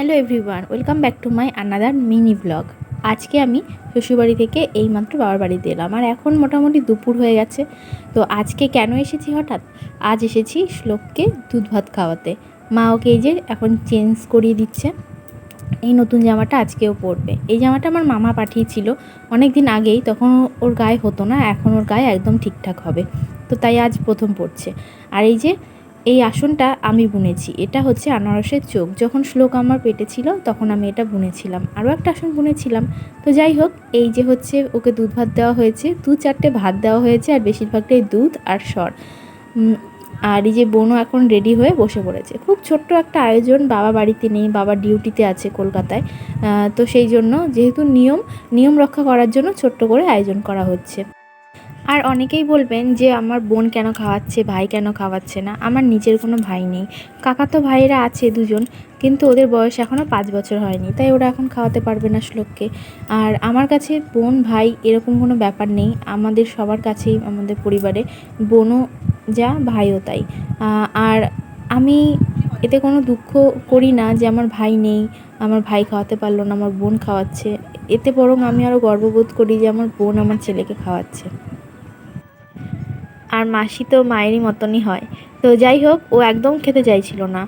Hello everyone welcome back to my another mini vlog আজকে আমি শ্বশুরবাড়ি থেকে এইমাত্র বাবার বাড়িতে এলাম। আর এখন মোটামুটি দুপুর হয়ে গেছে। তো আজকে কেন এসেছি হঠাৎ? আজ এসেছি শ্লোককে দুধ ভাত খাওয়াতে। মা ওকে এই যে এখন চেঞ্জ করিয়ে দিচ্ছে। এই নতুন জামাটা আজকেও পরবে। এই জামাটা আমার মামা পাঠিয়েছিল অনেক দিন আগেই। তখন ওর গায়ে হতো না, এখন ওর গায়ে একদম ঠিকঠাক হবে। তো তাই আজ প্রথম পড়ছে আর এই যে এই আসনটা আমি বুনেছি। এটা হচ্ছে আনারসের চোখ। যখন শ্লোক আমার পেটে ছিল, তখন আমি এটা বুনেছিলাম। আরও একটা আসন বুনেছিলাম। তো যাই হোক, এই যে হচ্ছে ওকে দুধ ভাত দেওয়া হয়েছে, দু চারটে ভাত দেওয়া হয়েছে, আর বেশিরভাগটাই দুধ আর সর। আর এই যে বোনও এখন রেডি হয়ে বসে পড়েছে। খুব ছোট্ট একটা আয়োজন, বাবা বাড়িতে নেই, বাবা ডিউটিতে আছে কলকাতায়। তো সেই জন্য যেহেতু নিয়ম নিয়ম রক্ষা করার জন্য ছোট্ট করে আয়োজন করা হচ্ছে। আর অনেকেই বলবেন যে, আমার বোন কেন খাওয়াচ্ছে? ভাই কেন খাওয়াচ্ছে না? আমার নিজের কোনো ভাই নেই। কাকা তো ভাইয়েরা আছে দুজন, কিন্তু ওদের বয়স এখনও পাঁচ বছর হয়নি, তাই ওরা এখন খাওয়াতে পারবে না শ্লোককে। আর আমার কাছে বোন, ভাই এরকম কোনো ব্যাপার নেই। আমাদের সবার কাছেই, আমাদের পরিবারে বোনও যা, ভাইও তাই। আর আমি এতে কোনো দুঃখ করি না যে, আমার ভাই নেই, আমার ভাই খাওয়াতে পারল না, আমার বোন খাওয়াচ্ছে। এতে বরং আমি আরও গর্ববোধ করি যে, আমার বোন আমার ছেলেকে খাওয়াচ্ছে। আর মাসি তো মায়েরই মতনই হয়। তো যাই হোক, ও একদম খেতে চাইছিল না।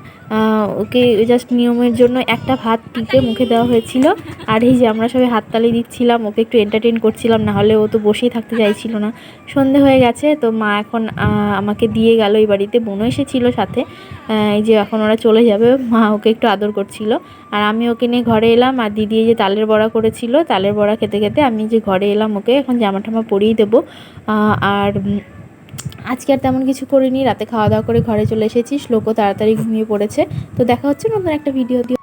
ওকে জাস্ট নিয়মের জন্য একটা ভাত টিপে মুখে দেওয়া হয়েছিল। আর এই যে আমরা সবাই হাততালি দিচ্ছিলাম, ওকে একটু এন্টারটেন করছিলাম, না হলে ও তো বসেই থাকতে চাইছিল না। সন্ধে হয়ে গেছে, তো মা এখন আমাকে দিয়ে গেল এই বাড়িতে। বোনও এসেছিল সাথে। এই যে এখন ওরা চলে যাবে, মা ওকে একটু আদর করছিল। আর আমি ওকে নিয়ে ঘরে এলাম, আর দিদি যে তালের বড়া করেছিল, তালের বড়া খেতে খেতে আমি যে ঘরে এলাম ওকে এখন জামা টামা পরিয়ে দেবো। আর আজকে আর তেমন কিছু করিনি, রাতে খাওয়া দাওয়া করে ঘরে চলে এসেছি, শ্লোকও তাড়াতাড়ি ঘুমিয়ে পড়েছে। তো দেখা হচ্ছে নতুন একটা ভিডিও দিয়ে।